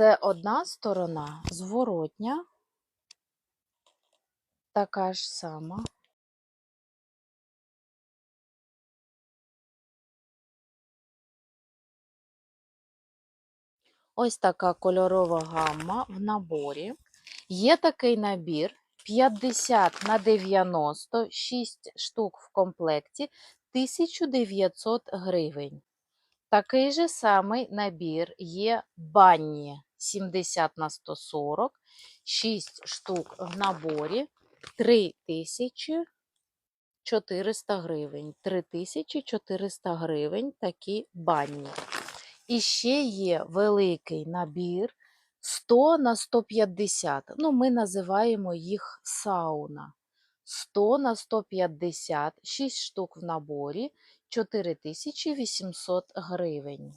Це одна сторона, зворотня, така ж сама. Ось така кольорова гамма в наборі. Є такий набір 50 на 90, 6 штук в комплекті, 1900 гривень. Такий же самий набір є банні 70 на 140, 6 штук в наборі, 3400 гривень. 3400 гривень такі банні. І ще є великий набір 100 на 150. Ну, ми називаємо їх сауна. 100 на 150, 6 штук в наборі, 4800 гривень.